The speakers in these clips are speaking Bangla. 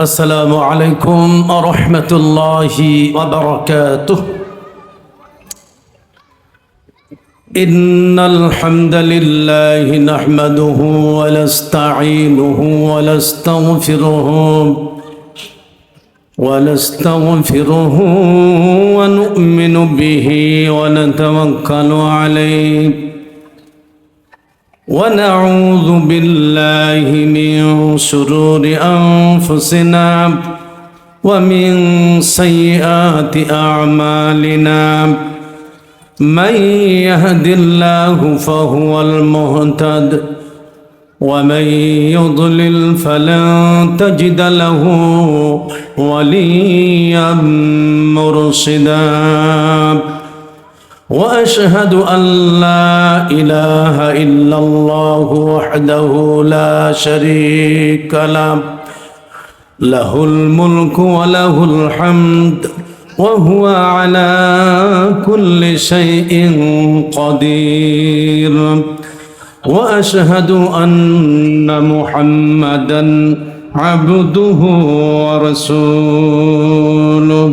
السلام عليكم ورحمة الله وبركاته. إن الحمد لله نحمده ونستعينه ونستغفره ونستغفره ونؤمن به ونتوكل عليه. ونعوذ بالله من شرور أنفسنا ومن سيئات أعمالنا. من يهد الله فهو المهتد ومن يضلل فلن تجد له وليا مرشدا. وأشهد أن لا إله إلا الله وحده لا شريك له. له الملك وله الحمد وهو على كل شيء قدير. وأشهد أن محمدا عبده ورسوله.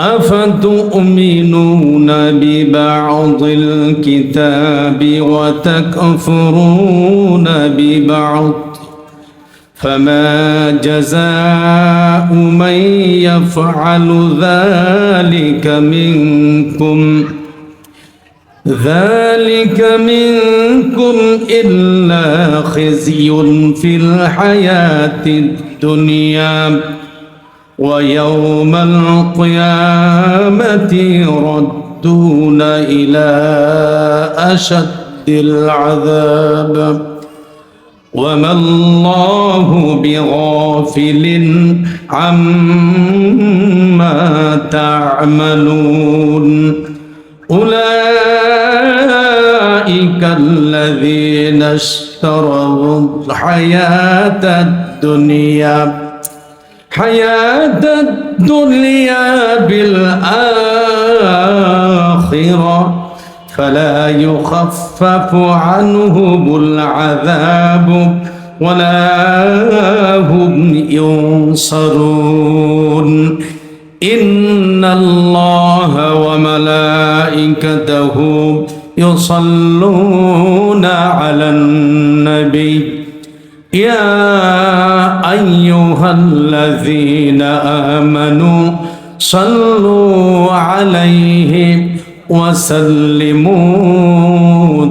أفتؤمنون ببعض الكتاب وتكفرون ببعض؟ فما جزاء من يفعل ذلك منكم؟ ذلك منكم إلا خزي في الحياة الدنيا. ويوم القيامة يردون إلى أشد العذاب. وما الله بغافل عما تعملون. أولئك الذين اشتروا الحياة الدنيا حياة الدنيا بالآخرة فلا يخفف عنهم العذاب ولا هم ينصرون. إن الله وملائكته يصلون على النبي. يا أيها الذين آمنوا صلوا عليه وسلموا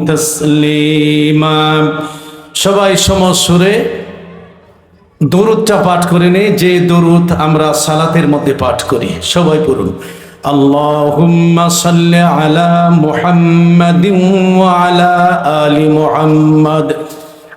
تسليما সবাই সমসুরে দরুদটা পাঠ করে নে যে দরুদ আমরা সালাতের মধ্যে পাঠ করি সবাই পড়ুন আল্লাহুম্মা সাল্লি আলা মুহাম্মাদিন ওয়া আলা আলি মুহাম্মাদ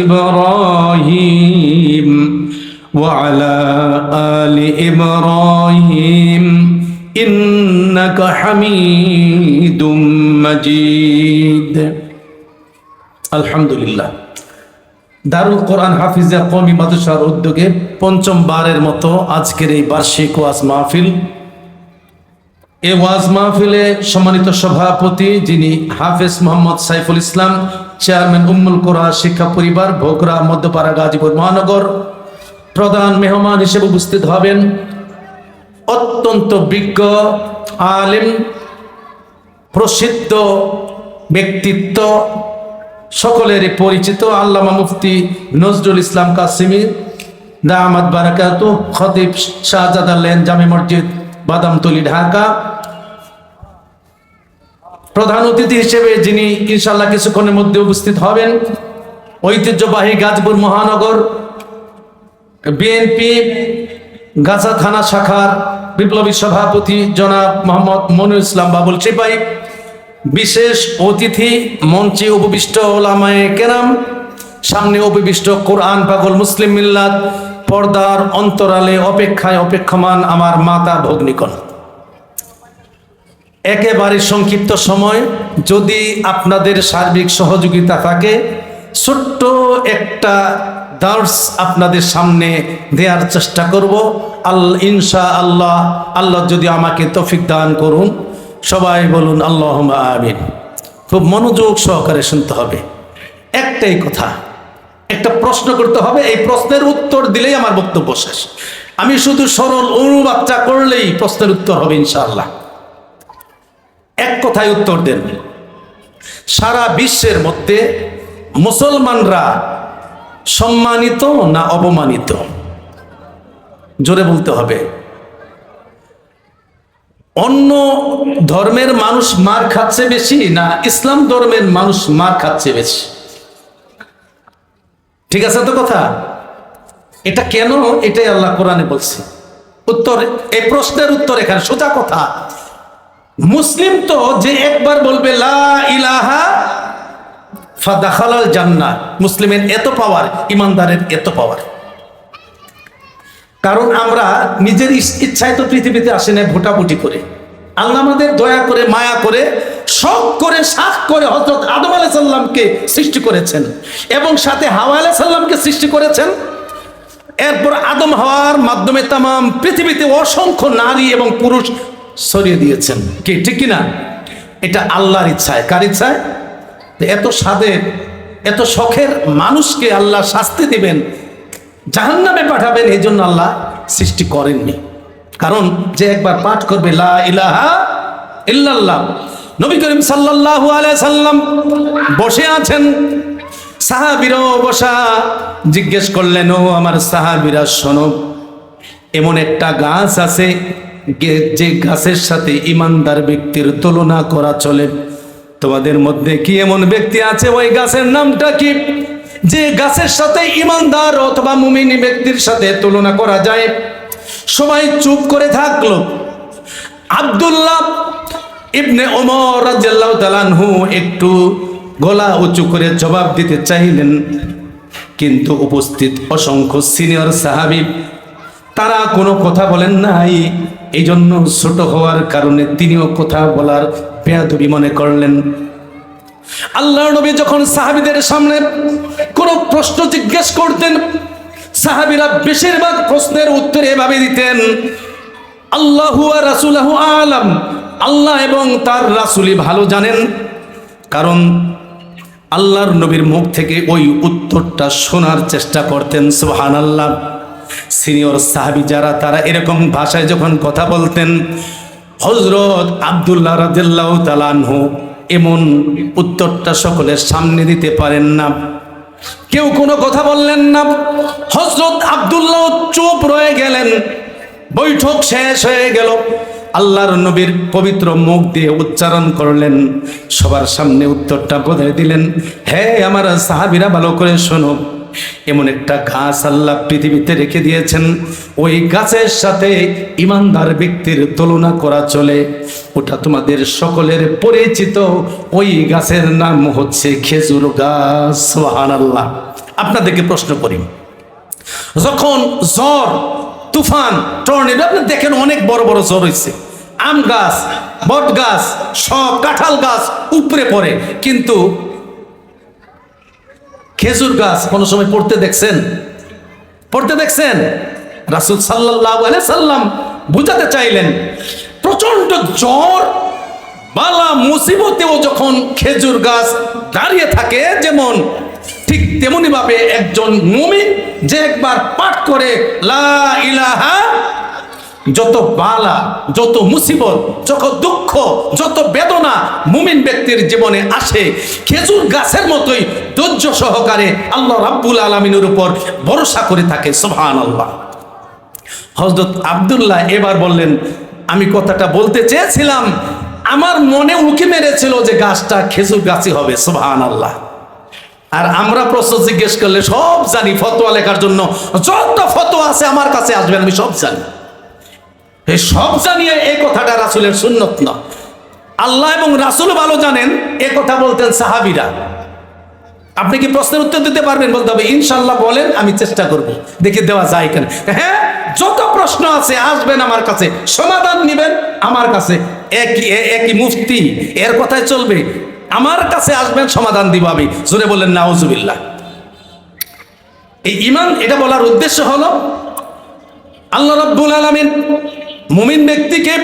إبراهيم وعلى آل إبراهيم إنك حميد مجيد الحمد لله দারুল কোরআন হাফিজা কমি মাদ্রাসার উদ্যোগে পঞ্চম বারের মতো আজকের এই বার্ষিক ওয়াজ মাহফিল এই ওয়াজ মাহফিলে সম্মানিত সভাপতি যিনি হাফেজ মোহাম্মদ সাইফুল ইসলাম চেয়ারম্যান উম্মুল কোরআ, শিক্ষা পরিবার ভোগরা মধ্যপাড়া, গাজীপুর, মহানগর প্রধান মেহমান হিসেবে উপস্থিত হবেন অত্যন্ত বিজ্ঞ, আলেম, প্রসিদ্ধ ব্যক্তিত্ব সকলের পরিচিত আল্লামা মুফতি নজরুল ইসলাম কাসিমি দামাদ বারাকাত, খতিব শাহজাদ লেন জামে মসজিদ, বাদামতলি, ঢাকা। প্রধান অতিথি হিসেবে যিনি ইনশাল্লাহ কিছুক্ষণের মধ্যে উপস্থিত হবেন, ঐতিহ্যবাহী গাজপুর মহানগর বিএনপি গাজা থানা শাখার বিপ্লবী সভাপতি জনাব মোহাম্মদ মনুর ইসলাম বাবুল চিপাই বিশেষ অতিথি মঞ্চে উপবিষ্ট ওলামায়ে কেরাম, সামনে উপবিষ্ট কোরআন পাগল মুসলিম মিল্লাত, পর্দার অন্তরালে অপেক্ষায় অপেক্ষমান আমার মাতা ভগ্নিকণ একেবারে সংক্ষিপ্ত সময়, যদি আপনাদের সার্বিক সহযোগিতা থাকে, ছোট্ট একটা দার্স আপনাদের সামনে দেওয়ার চেষ্টা করব। আল ইনশা আল্লাহ আল্লাহ যদি আমাকে তফিক দান করুন, সবাই বলুন আল্লাহ আমিন। খুব মনোযোগ সহকারে শুনতে হবে। একটাই কথা, একটা প্রশ্ন করতে হবে, এই প্রশ্নের উত্তর দিলেই আমার বক্তব্য শেষ। আমি শুধু সরল অনুবাদটা করলেই প্রশ্নের উত্তর হবে ইনশাআল্লাহ। এক কথায় উত্তর দেন। সারা বিশ্বের মধ্যে মুসলমানরা সম্মানিত না অপমানিত? জোরে বলতে হবে। অন্য ধর্মের মানুষ মার খাচ্ছে বেশি না ইসলাম ধর্মের মানুষ মার খাচ্ছে বেশি? ঠিক আছে তো কথা? এটা কেন? এটাই আল্লাহ কোরআনে বলছে। উত্তর, এই প্রশ্নের উত্তর এখানে সোজা কথা। মুসলিম তো যে একবার বলবে, লা ইলাহা মুসলিমের এত পাওয়ার ইমানদারের এত পাওয়ার কারণ আমরা নিজের ইচ্ছায় তো পৃথিবীতে আসে না ভোটাভুটি করে। আল্লাহ আমাদের দয়া করে, মায়া করে, শখ করে শাক করে হজরত আদম আলাই সাল্লামকে সৃষ্টি করেছেন এবং সাথে হাওয়া আলাই সাল্লামকে সৃষ্টি করেছেন। এরপর আদম হওয়ার মাধ্যমে তাম পৃথিবীতে অসংখ্য নারী এবং পুরুষ ছড়িয়ে দিয়েছেন। কি ঠিক কিনা? এটা আল্লাহর ইচ্ছায়। কার ইচ্ছায়? এত স্বাদের এত শখের মানুষকে আল্লাহ শাস্তি দিবেন জাহান্নামে পাঠাবেন এই জন্য আল্লাহ সৃষ্টি করেননি। কারণ যে একবার পাঠ করবে লা ইলাহা ইল্লাল্লাহ নবী করিম সাল্লাল্লাহু আলাইহি সাল্লাম বসে আছেন। সাহাবীরাও বসা জিজ্ঞেস করলেন ও আমার সাহাবীরা শোনো এমন একটা গাছ আছে যে গাছের সাথে ইমানদার ব্যক্তির তুলনা করা চলে। তোমাদের মধ্যে কি এমন ব্যক্তি আছে? ওই গাছের নামটা কি? যে গাছের সাথে ইমানদার অথবা মুমিনী ব্যক্তির সাথে তুলনা করা যায়। সবাই চুপ করে থাকল। আব্দুল্লাহ ইবনে ওমর রাদিয়াল্লাহু তাআলাহু একটু গলা উঁচু করে জবাব দিতে চাইলেন, কিন্তু উপস্থিত অসংখ্য সিনিয়র সাহাবী তারা কোনো কথা বলেন নাই। এই জন্য ছোট হওয়ার কারণে তিনিও কথা বলার বেয়াদবি মনে করলেন। আল্লাহ নবী যখন সাহাবীদের সামনে কোনো প্রশ্ন জিজ্ঞেস করতেন, সাহাবীরা বেশিরভাগ প্রশ্নের উত্তর এভাবে দিতেন, আল্লাহু রাসূলুহু আলাম। আল্লাহ এবং তার রাসূলই ভালো জানেন, কারণ আল্লাহর নবীর মুখ থেকে ওই উত্তরটা শোনার চেষ্টা করতেন সোহান আল্লাহ সিনিয়র সাহাবি যারা, তারা এরকম ভাষায় যখন কথা বলতেন হজরত আবদুল্লাহ রাদিল্লাহ তালানহু এমন উত্তরটা সকলের সামনে দিতে পারেন না। কেউ কোনো কথা বললেন না। হজরত আবদুল্লাহ চুপ রয়ে গেলেন। বৈঠক শেষ হয়ে গেল। আল্লাহর নবীর পবিত্র মুখ দিয়ে উচ্চারণ করলেন। সবার সামনে উত্তরটা বলে দিলেন। হে আমার সাহাবিরা, ভালো করে শোনো। এমন একটা গাছ আল্লাহ পৃথিবীতে রেখে দিয়েছেন। ওই গাছের সাথে ইমানদার ব্যক্তির তুলনা করা চলে। ওটা তোমাদের সকলের পরিচিত। ওই গাছের নাম হচ্ছে খেজুর গাছ। আল্লাহ আপনাদেরকে প্রশ্ন করি। যখন জ্বর তুফান, টর্নেডো, আপনি দেখেন অনেক বড় বড় জ্বর হয়েছে আম গাছ, বট গাছ সব কাঁঠাল গাছ উপরে পড়ে। কিন্তু খেজুর গাছ কোনো সময় পড়তে দেখছেন? পড়তে দেখছেন? রাসুল সাল্লাহ সাল্লাম বুঝাতে চাইলেন প্রচণ্ড জ্বর, বালা মুসিবতেও যখন খেজুর গাছ দাঁড়িয়ে থাকে, যেমন ঠিক তেমনি ভাবে একজন মুমিন যে একবার পাঠ করে, লা ইলাহা যত বালা, যত মুসিবত, যত দুঃখ, যত বেদনা মুমিন ব্যক্তির জীবনে আসে, খেজুর গাছের মতোই ধৈর্য সহকারে আল্লাহ রাব্বুল আলমিনের উপর ভরসা করে থাকে সোহান আল্লাহ হজরত আবদুল্লাহ এবার বললেন, আমি কথাটা বলতে চেয়েছিলাম, আমার মনে উঁকি মেরেছিল যে গাছটা খেজুর গাছই হবে সোহান আল্লাহ আর আমরা প্রশ্ন জিজ্ঞেস করলে সব জানি, ফতোয়া লেখার জন্য যত ফতোয়া আছে আমার কাছে আসবেন আমি সব জানি। এই সব জানিয়ে এই কথাটা রাসুলের সুন্নত না। আল্লাহ এবং রাসুল ভালো জানেন, এ কথা বলতেন সাহাবিরা। আপনি কি প্রশ্নের উত্তর দিতে পারবেন? বলতে হবে ইনশাল্লাহ বলেন, আমি চেষ্টা করব। দেখে দেওয়া যায় কেন। হ্যাঁ যত প্রশ্ন আছে, আসবেন আমার কাছে, সমাধান নিবেন আমার কাছে। একই একই মুফতি, এর কথায় চলবে। আমার কাছে আসবেন, সমাধান দিব আমি। জোরে বললেন নাউজুবিল্লাহ। এই ইমান এটা বলার উদ্দেশ্য হলো, আল্লাহ রাব্বুল আলামিন মুমিন ব্যক্তিকে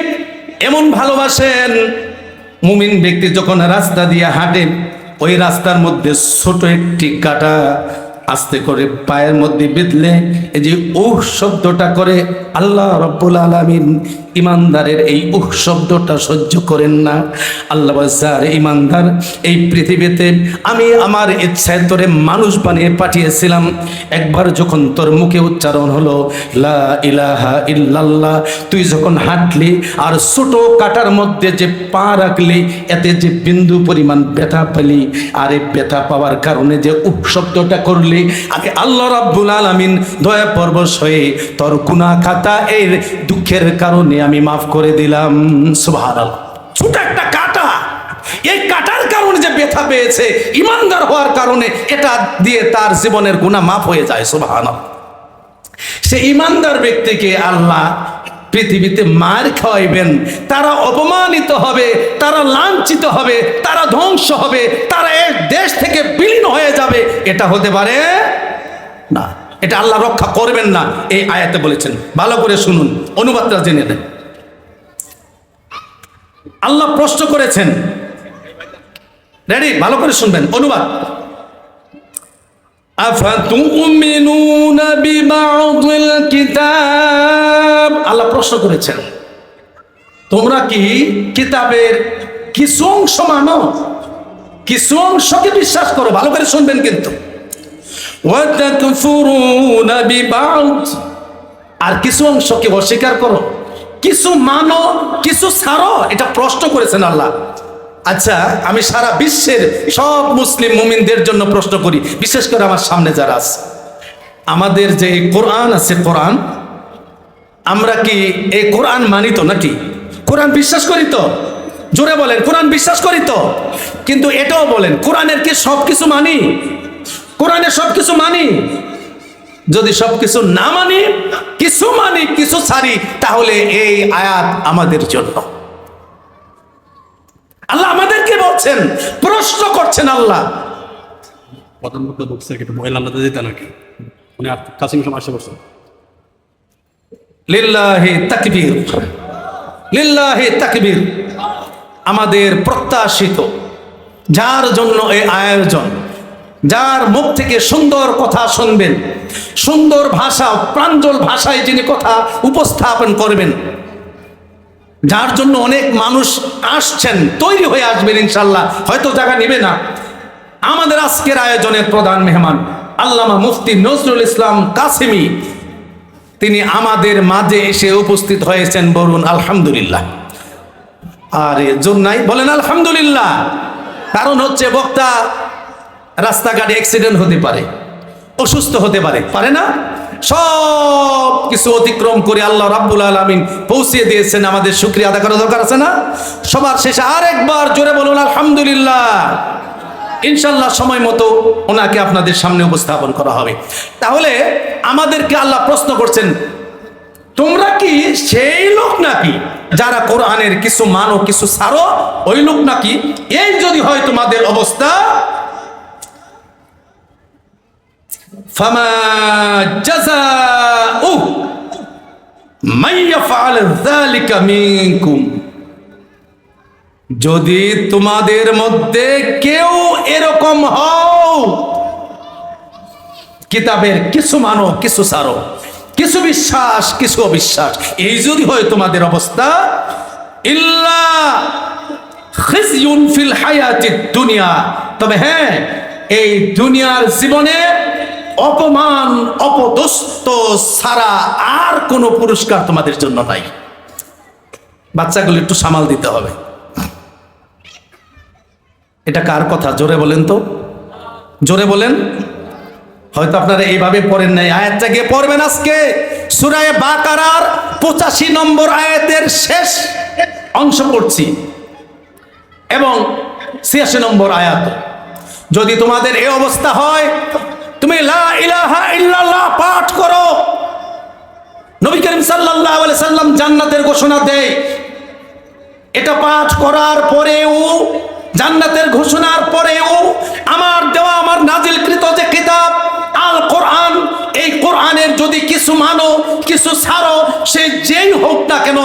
এমন ভালোবাসেন, মুমিন ব্যক্তি যখন রাস্তা দিয়ে হাঁটে, ওই রাস্তার মধ্যে ছোট একটি কাটা আস্তে করে পায়ের মধ্যে বেঁধলে, এই যে উহ শব্দটা করে, আল্লাহ রব্বুল আলামিন ইমানদারের এই উহ শব্দটা সহ্য করেন না। আল্লাহ স্যার, ইমানদার, এই পৃথিবীতে আমি আমার ইচ্ছায় তোরে মানুষ বানিয়ে পাঠিয়েছিলাম। একবার যখন তোর মুখে উচ্চারণ হলো, লা ইলাহা ইল্লাল্লাহ, তুই যখন হাঁটলি আর ছোট কাটার মধ্যে যে পা রাখলি, এতে যে বিন্দু পরিমাণ ব্যথা পেলি, আর এই ব্যথা পাওয়ার কারণে যে উহ শব্দটা করলি আগে আল্লাহ রাব্বুল আলামিন দয়া পরবশ হয়ে তোর গুনাহ খাতা এর দুঃখের কারণে আমি মাফ করে দিলাম। সুবহানাল্লাহ। ছোট একটা কাটা। এই কাটার কারণে যে ব্যথা পেয়েছে ইমানদার হওয়ার কারণে এটা দিয়ে তার জীবনের গুণা মাফ হয়ে যায়। সুবহানাল্লাহ। সে ইমানদার ব্যক্তিকে আল্লাহ পৃথিবীতে মার খাওয়াইবেন, তারা অপমানিত হবে, তারা লাঞ্ছিত হবে, তারা ধ্বংস হবে, তারা এর দেশ থেকে বিলীন হয়ে যাবে। এটা হতে পারে? না, এটা আল্লাহ রক্ষা করবেন না, এই আয়াতে বলেছেন। ভালো করে শুনুন, অনুবাদটা জেনে নেন। আল্লাহ প্রশ্ন করেছেন। রেডি ভালো করে শুনবেন, অনুবাদ। আফাতুমিনুনা বিবাউদিল কিতাব? আল্লাহ প্রশ্ন করেছেন, তোমরা কি কিতাবের কিছু অংশ মানো কিছু অংশকে বিশ্বাস করো, ভালো করে শুনবেন কিন্তু। আর কিছু অংশকে অস্বীকার করো? কিছু মানো কিছু ছাড়ো? এটা প্রশ্ন করেছেন আল্লাহ। আচ্ছা আমি সারা বিশ্বের সব মুসলিম মুমিনদের জন্য প্রশ্ন করি, বিশেষ করে আমার সামনে যারা আছে। আমাদের যে কোরআন আছে, কোরআন আমরা কি এই কোরআন মানি তো নাকি? কোরআন বিশ্বাস করি তো? জোরে বলেন, কোরআন বিশ্বাস করি তো? কিন্তু এটাও বলেন, কোরআনের কি সব কিছু মানি? কোরআনের সব কিছু মানি? যদি সব কিছু না মানি, কিছু মানি, কিছু ছাড়ি, তাহলে এই আয়াত আমাদের জন্য। আল্লাহ আমাদেরকে বলছেন, প্রশ্ন করছেন আল্লাহ। প্রধান বক্তা বলছে মহিলা আল্লাহ দিতে নাকি? উনি আসে বলছেন লিল্লাহি তাকবীর। লিল্লাহি তাকবীর। আমাদের প্রত্যাশিত, যার জন্য এই আয়োজন, যার মুখ থেকে সুন্দর কথা শুনবেন, সুন্দর ভাষা, প্রাঞ্জল ভাষায় যিনি কথা উপস্থাপন করবেন, যার জন্য অনেক মানুষ আসছেন, তৈরি হয়ে আসবেন ইনশাল্লাহ, হয়তো জায়গা নেবে না। আমাদের আজকের আয়োজনের প্রধান মেহমান আল্লামা মুফতি নজরুল ইসলাম কাসিমি। তিনি আমাদের মাঝে এসে উপস্থিত হয়েছেন, বলুন, আলহামদুলিল্লাহ। আর এর নাই বলেন, আলহামদুলিল্লাহ। কারণ হচ্ছে বক্তা রাস্তাঘাটে অ্যাক্সিডেন্ট হতে পারে, অসুস্থ হতে পারে পারে না? সব কিছু অতিক্রম করে আল্লাহ রাব্বুল আলমিন পৌঁছিয়ে দিয়েছেন, আমাদের শুক্রিয়া আদা করা দরকার আছে না? সবার শেষে আরেকবার জোরে বলুন, আলহামদুলিল্লাহ। ইনশাল্লাহ সময় মতো ওনাকে আপনাদের সামনে উপস্থাপন করা হবে। তাহলে আমাদেরকে আল্লাহ প্রশ্ন করছেন, তোমরা কি সেই লোক নাকি যারা কোরআনের কিছু মানো কিছু সারো? ওই লোক নাকি? এই যদি হয় তোমাদের অবস্থা? ফামা যদি তোমাদের মধ্যে কেউ এরকম হও, কিতাবের কিছু মানো, কিছু সারো, কিছু বিশ্বাস, কিছু অবিশ্বাস, এই যদি হয় তোমাদের অবস্থা, ইল্লা ফিল হায়াতিদ দুনিয়া। তবে হ্যাঁ এই দুনিয়ার জীবনে অপমান অপদস্ত ছাড়া আর কোনো পুরস্কার তোমাদের জন্য নাই। বাচ্চাগুলো একটু সামাল দিতে হবে। এটা কার কথা? জোরে বলেন তো। জোরে বলেন। হয়তো আপনারা এইভাবে পড়েন নাই। আয়াতটা গিয়ে পড়বেন আজকে। সুরায় বাকারার পঁচাশি নম্বর আয়াতের শেষ অংশ পড়ছি। এবং ছিয়াশি নম্বর আয়াত। যদি তোমাদের এই অবস্থা হয়, তুমি লা ইলাহা ইল্লাল্লাহ পাঠ করো। নবী করিম সাল্লাল্লাহু আলাইহি সাল্লাম জান্নাতের ঘোষণা দেয়। এটা পাঠ করার পরেও জান্নাতের ঘোষণার পরেও আমার দেওয়া আমার নাজিলকৃত যে কিতাব, আল কোরআন, এই কোরআনের যদি কিছু মানো, কিছু ছাড়ো, সে যেই হোক না কেন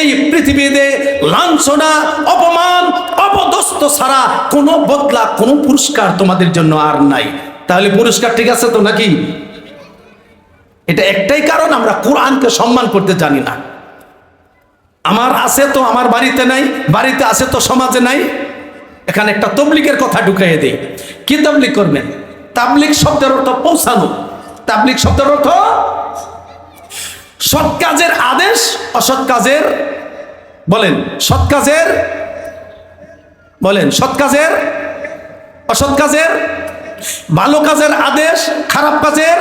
এই পৃথিবীতে লাঞ্ছনা, অপমান অপদস্ত ছাড়া কোনো বদলা, কোনো পুরস্কার তোমাদের জন্য আর নাই। তাহলে পুরস্কার ঠিক আছে তো নাকি? এটা একটাই কারণ, আমরা কোরআনকে সম্মান করতে জানি না। আমার আছে তো আমার বাড়িতে নাই, বাড়িতে আছে তো সমাজে নাই। এখানে একটা তবলিকের কথা ঢুকাইয়ে দেই। কি তবলিক করবেন? তাবলিক শব্দের অর্থ পৌঁছানো। তাবলিক শব্দের অর্থ সৎ কাজের আদেশ, অসৎ কাজের বলেন, সৎ কাজের বলেন, সৎ কাজের, অসৎ কাজের, ভালো কাজের আদেশ, খারাপ কাজের,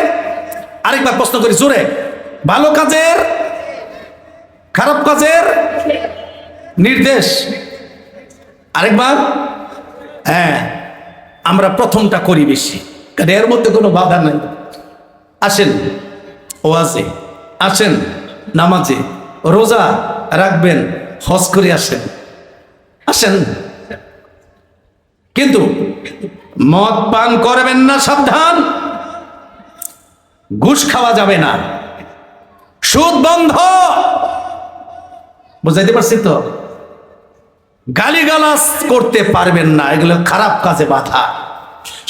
আরেকবার প্রশ্ন করি জোরে, ভালো কাজের, খারাপ কাজের নির্দেশ। আরেকবার? হ্যাঁ আমরা প্রথমটা করি বেশি। কারণ এর মধ্যে কোনো বাধা নাই। আসেন ও ওয়াজে, আসেন, নামাজে, রোজা রাখবেন, হজ করে আসেন। আসেন। কিন্তু মদ পান করবেন না, সাবধান। ঘুষ খাওয়া যাবে না। সুদ বন্ধ। বুঝাইতে পারছি তো? গালিগালাজ করতে পারবেন না, এগুলো খারাপ কাজে বাধা।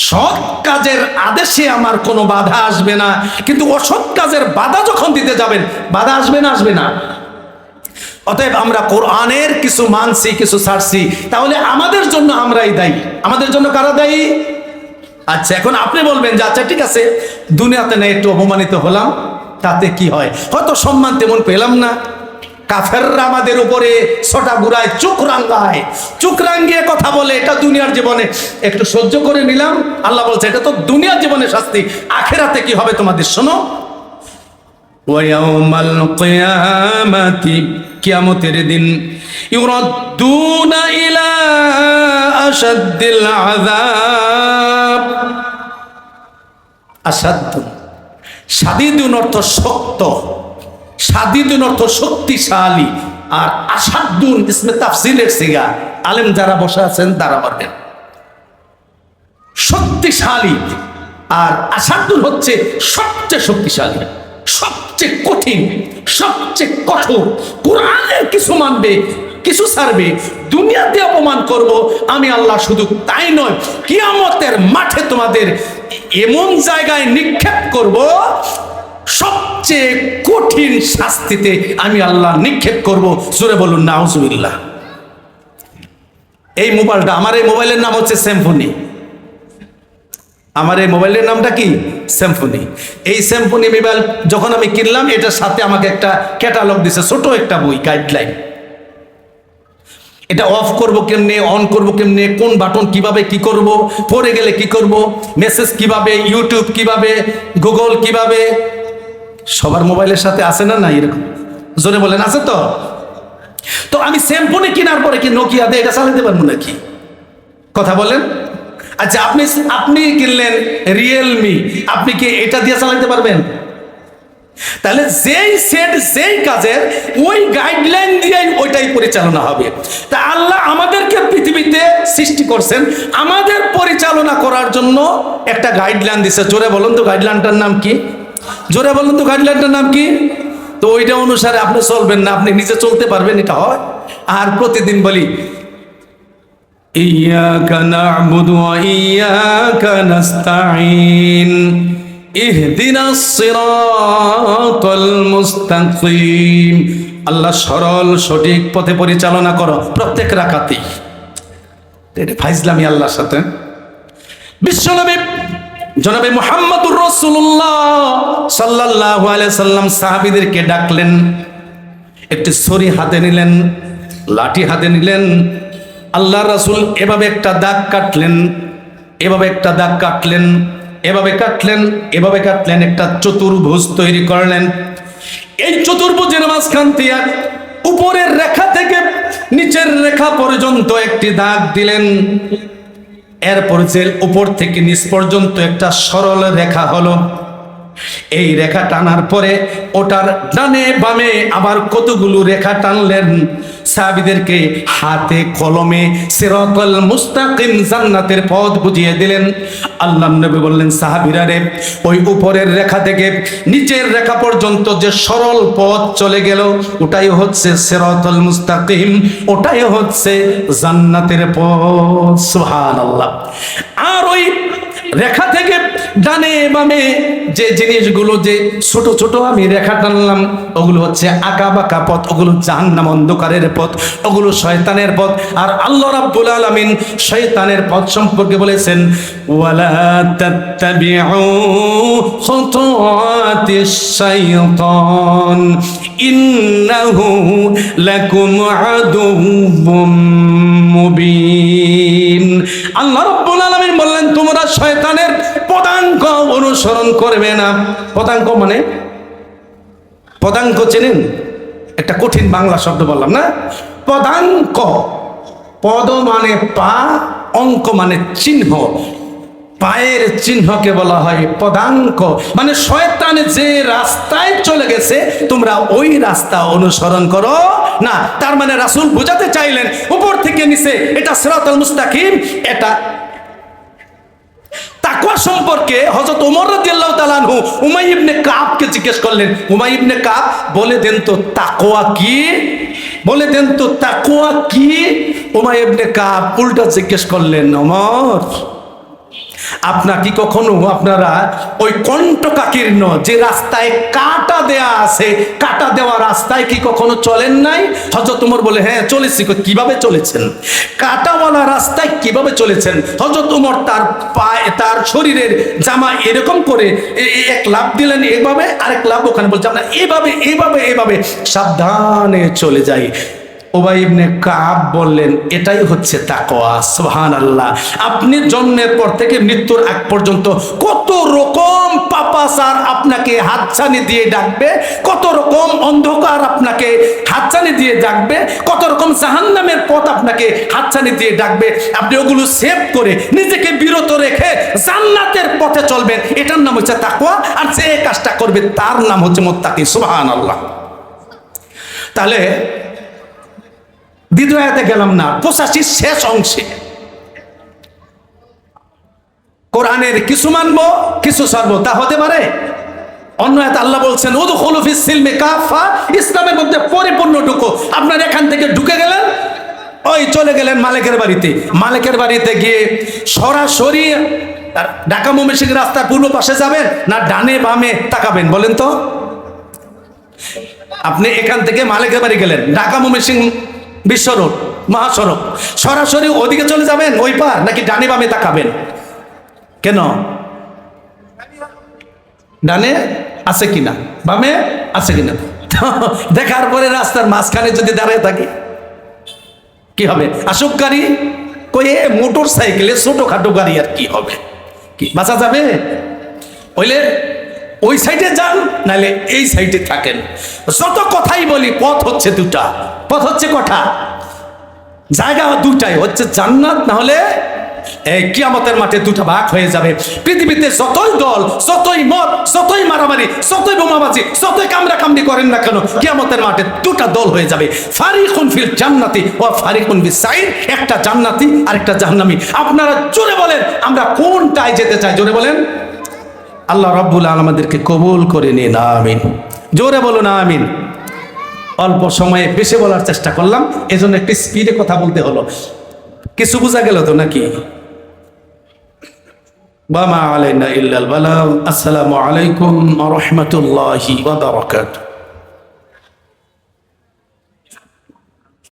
সৎ কাজের আদেশে আমার কোনো বাধা আসবে না, কিন্তু অসৎ কাজের বাধা যখন দিতে যাবেন, বাধা আসবে না আসবে না। অতএব আমরা কোরআনের কিছু মানছি, কিছু ছাড়ছি, তাহলে আমাদের জন্য আমরাই দায়ী। আমাদের জন্য কারা দায়ী? আচ্ছা এখন আপনি বলবেন যে আচ্ছা ঠিক আছে, দুনিয়াতে না, একটু অপমানিত হলাম, তাতে কি হয়? হয়তো সম্মান তেমন পেলাম না। কাফেররা আমাদের উপরে ছোটা গুড়ায় চোখ রাঙ্গায়। চোখ রাঙ্গিয়ে কথা বলে, এটা দুনিয়ার জীবনে। একটু সহ্য করে নিলাম। আল্লাহ বলছে, এটা তো দুনিয়ার জীবনে শাস্তি। আখেরাতে কি হবে তোমাদের, শোনো? কিয়ামতের দিন ইলা অর্থ শক্ত। সাদিদুন অর্থ শক্তিশালী আর আসাদ্দুন ইসমে তাফসিলের সিগা। আলেম যারা বসে আছেন, তারা পারবেন। শক্তিশালী আর হচ্ছে সবচেয়ে শক্তিশালী, সবচেয়ে কঠিন, সবচেয়ে কঠোর। কোরআনের কিছু মানবে, কিছু ছাড়বে, দুনিয়াতে অপমান করব, আমি আল্লাহ শুধু তাই নয়, কিয়ামতের মাঠে তোমাদের এমন জায়গায় নিক্ষেপ করব কঠিন শাস্তিতে আমি আল্লাহ নিক্ষেপ করব। জোরে বলুন, নাউজুবিল্লাহ। এই মোবাইলটা, আমার এই মোবাইলের নাম হচ্ছে স্যামফোনি আমার এই মোবাইলের নামটা কি? স্যামফোনি এই স্যামফোনি মোবাইল যখন আমি কিনলাম, এটার সাথে আমাকে একটা ক্যাটালগ দিছে, ছোট একটা বই গাইডলাইন এটা অফ করব কেমনে অন করব কেমনে, কোন বাটন কীভাবে কি করব, পড়ে গেলে কি করব মেসেজ কীভাবে ইউটিউব কীভাবে গুগল কীভাবে সবার মোবাইলের সাথে আছে না না এরকম? জোরে বলেন, আছে তো? তো আমি স্যামফোনে কেনার পরে কি নোকিয়া দিয়ে এটা চালাতে পারব নাকি? কথা বলেন। আচ্ছা আপনি আপনি কিনলেন রিয়েলমি আপনি কি এটা দিয়ে চালাতে পারবেন? তাহলে যেই সেট যেই কাজের, ওই গাইডলাইন দিয়ে ওইটাই পরিচালনা হবে। তা আল্লাহ আমাদেরকে পৃথিবীতে সৃষ্টি করছেন। আমাদের পরিচালনা করার জন্য একটা গাইডলাইন দিছে। জোরে বলুন তো গাইডলাইনটার নাম কি? জোরে বলুন তো গাইডলাইনটার নাম কি? তো ওইটা অনুসারে আপনি চলবেন না, আপনি নিজে চলতে পারবেন, এটা হয়। আর প্রতিদিন বলি আল্লাহ সরল, সঠিক পথে পরিচালনা করো, প্রত্যেক রাখাতেই এটা ফাইজলামি আল্লাহর সাথে। বিশ্বনবী জনাবে মোহাম্মদুর রসুল্লাহ আলাইহি সাল্লাম সাহাবীদেরকে ডাকলেন, একটি ছড়ি হাতে নিলেন, লাঠি হাতে নিলেন আল্লাহ রাসূল এভাবে একটা দাগ কাটলেন, এভাবে একটা দাগ কাটলেন, এভাবে কাটলেন এভাবে কাটলেন, একটা চতুর্ভুজ তৈরি করলেন। এই চতুর্ভুজের মাঝখান দিয়ে উপরের রেখা থেকে নিচের রেখা পর্যন্ত একটি দাগ দিলেন। এরপর জেল উপর থেকে নিচ পর্যন্ত একটা সরল রেখা হলো এই রেখা টানার পরে ওটার ডানে বামে আবার কতগুলো রেখা টানলেন? সাহাবিদেরকে হাতে কলমে সিরাতাল মুস্তাকিম জান্নাতের পথ বুঝিয়ে দিলেন। আল্লাহ নবী বললেন, সাহাবীরা রে, ওই উপরের রেখা থেকে নিচের রেখা পর্যন্ত যে সরল পথ চলে গেল, ওটাই হচ্ছে সিরাতাল মুস্তাকিম, ওটাই হচ্ছে জান্নাতের পথ। সুবহানাল্লাহ। আর ওই রেখা থেকে ডানে বামে যে জিনিসগুলো যে ছোট ছোট আমি রেখা টানলাম, ওগুলো হচ্ছে আঁকা বাঁকা পথ, ওগুলো জাহান্নাম অন্ধকারের পথ, ওগুলো শয়তানের পথ। আর আল্লাহ রাব্বুল আলামিন শয়তানের পথ সম্পর্কে বলেছেন, ওয়ালা তাত্তাবিউ আল্লাহ শয়তানের পদাঙ্ক অনুসরণ করবে না। পদাঙ্ক মানে? পদাঙ্ক চেনেন? একটা কঠিন বাংলা শব্দ বললাম না? পদাঙ্ক। পদ মানে পা, অঙ্ক মানে চিহ্ন। পায়ের চিহ্নকে বলা হয় পদাঙ্ক। মানে শয়তান যে রাস্তায় চলে গেছে, তোমরা ওই রাস্তা অনুসরণ করো না। তার মানে রাসুল বোঝাতে চাইলেন, উপর থেকে নিচে, এটা সিরাতাল মুস্তাকিম, এটা তাকওয়া সম্পর্কে হযরত ওমর রাদিয়াল্লাহু তাআলা আনহু উমাই ইবনে কাবকে জিজ্ঞেস করলেন, উমাই ইবনে কাব, বলে দেন তো তাকওয়া কি? বলে দেন তো তাকওয়া কি? উমাই ইবনে কাব উল্টা জিজ্ঞেস করলেন ওমর আপনার কি কখনো আপনারা ওই কণ্ঠকাকীর্ণ যে রাস্তায় কাটা দেয়া আছে, কাটা দেওয়া রাস্তায় কি কখনো চলেন নাই? হজরত উমর বলে হ্যাঁ চলেছি কীভাবে চলেছেন? কাটাওয়ালা রাস্তায় কীভাবে চলেছেন? হজরত উমর তার পায়ে, তার শরীরের জামা এরকম করে এক লাভ দিলেন, এভাবে আরেক লাভ ওখানে বলছে, আমরা এভাবে এভাবে এভাবে সাবধানে চলে যাই। ওবাই ইবনে কাব বললেন, এটাই হচ্ছে তাকওয়া, সুবহানাল্লাহ। আপনি জন্মের পর থেকে মৃত্যুর আগ পর্যন্ত কত রকম পাপাচার আপনাকে হাতছানি দিয়ে ডাকবে, কত রকম অন্ধকার আপনাকে হাতছানি দিয়ে ডাকবে, কত রকম জাহান্নামের পথ আপনাকে হাতছানি দিয়ে ডাকবে। আপনি ওগুলো সেভ করে নিজেকে বিরত রেখে জান্নাতের পথে চলবেন। এটার নাম হচ্ছে তাকওয়া, আর যে কাজটা করবে তার নাম হচ্ছে মোত্তাকি, সুবহানাল্লাহ। তাহলে দ্বিতীয় আয়াতে গেলাম না, পঁচাশির শেষ অংশে। কোরআনের কিছু মানবো, কিছু সারবো, তা হতে পারে? অন্য এক আল্লাহ বলছেন ওদু খলুফিস সিলমে কাফা ইসলামের মধ্যে পরিপূর্ণ ঢুকো আপনার এখান থেকে ঢুকে গেলেন, ওই চলে গেলেন মালিকের বাড়িতে। মালিকের বাড়িতে গিয়ে সরাসরি ঢাকা ময়মনসিংহ রাস্তার পূর্ব পাশে যাবেন না ডানে বামে তাকাবেন, বলেন তো? আপনি এখান থেকে মালিকের বাড়ি গেলেন, ঢাকা ময়মনসিংহ বিশ্ব রোড মহাসড়ক সরাসরি ওদিকে চলে যাবেন, ওই পার নাকি ডানে বামে তাকাবেন? কেন? ডানে আছে কিনা? বামে আছে কিনা? দেখার পরে রাস্তার মাঝখানে যদি দাঁড়িয়ে থাকি, কি হবে? আসুক গাড়ি এ মোটর সাইকেলে ছোটখাটো গাড়ি আর কি হবে? কি বাঁচা যাবে? ওইলে ওই সাইডে যান, নাহলে এই সাইডে থাকেন। যত কথাই বলি, পথ হচ্ছে দুটা। পথ হচ্ছে কটা জায়গা দুটাই, হচ্ছে জান্নাত না হলে এই কিয়ামতের মাঠে দুটা ভাগ হয়ে যাবে। পৃথিবীতে যতই দল, যতই মত, যতই মারামারি, যতই বোমাবাজি, যতই কামড়া কামড়ি করেন না কেন, কিয়ামতের মাঠে দুটা দল হয়ে যাবে। ফারিকুন ফিল জান্নাতি ও ফারিকুন ফিস সাইর একটা জান্নাতি আর একটা জাহান্নামী। আপনারা জোরে বলেন, আমরা কোনটায় যেতে চাই? জোরে বলেন। আল্লাহ রাব্বুল আলমাদেরকে কবুল করে নিন, আমিন। জোরে বলুন, আমিন। অল্প সময়ে বেশি বলার চেষ্টা করলাম, এজন্য একটু স্পিডে কথা বলতে হলো। কিছু বোঝা গেল তো নাকি? বামা আলাইনা ইল্লাল বালাম আসসালামু আলাইকুম রাহমাতুল্লাহি ওয়া বারাকাতুহু।